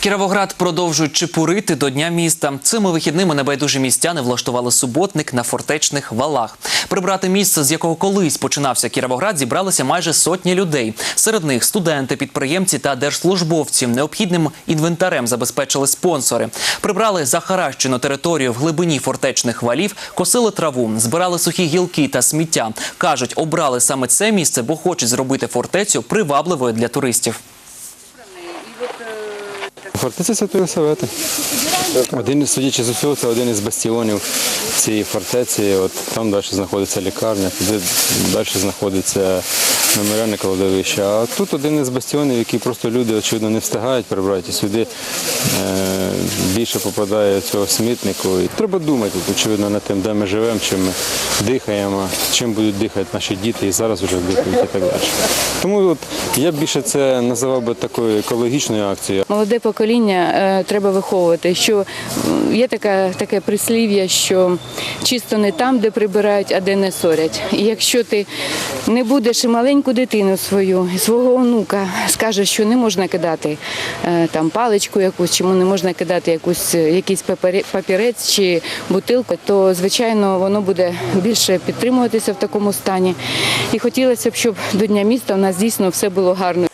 Кіровоград продовжують чепурити до Дня міста. Цими вихідними небайдужі містяни влаштували суботник на фортечних валах. Прибрати місце, з якого колись починався Кіровоград, зібралися майже сотні людей. Серед них студенти, підприємці та держслужбовці. Необхідним інвентарем забезпечили спонсори. Прибрали захаращену територію в глибині фортечних валів, косили траву, збирали сухі гілки та сміття. кажуть, обрали саме це місце, бо хочуть зробити фортецю привабливою для туристів. Фортеця Святої Савети. Один судячи з усього, це один із бастіонів цієї фортеці. От там далі знаходиться лікарня, туди далі знаходиться меморіальне кладовище. А тут один із бастіонів, який просто люди очевидно не встигають прибрати. Сюди е, більше попадає цього смітнику. І треба думати, очевидно, над тим, де ми живемо, чим ми дихаємо, чим будуть дихати наші діти і зараз вже дихають і так далі. Тому от, я більше це називав би такою екологічною акцією. Молоде покоління е, треба виховувати. Що є така, таке прислів'я, що чисто не там, де прибирають, а де не сорять. І якщо ти не будеш і маленьку дитину свою, і свого онука скажеш, що не можна кидати е, там паличку якусь, чому не можна кидати якусь, е, якийсь папірець чи бутилку, то звичайно воно буде більше підтримуватися в такому стані. І хотілося б, щоб до Дня міста в нас дійсно все було гарно.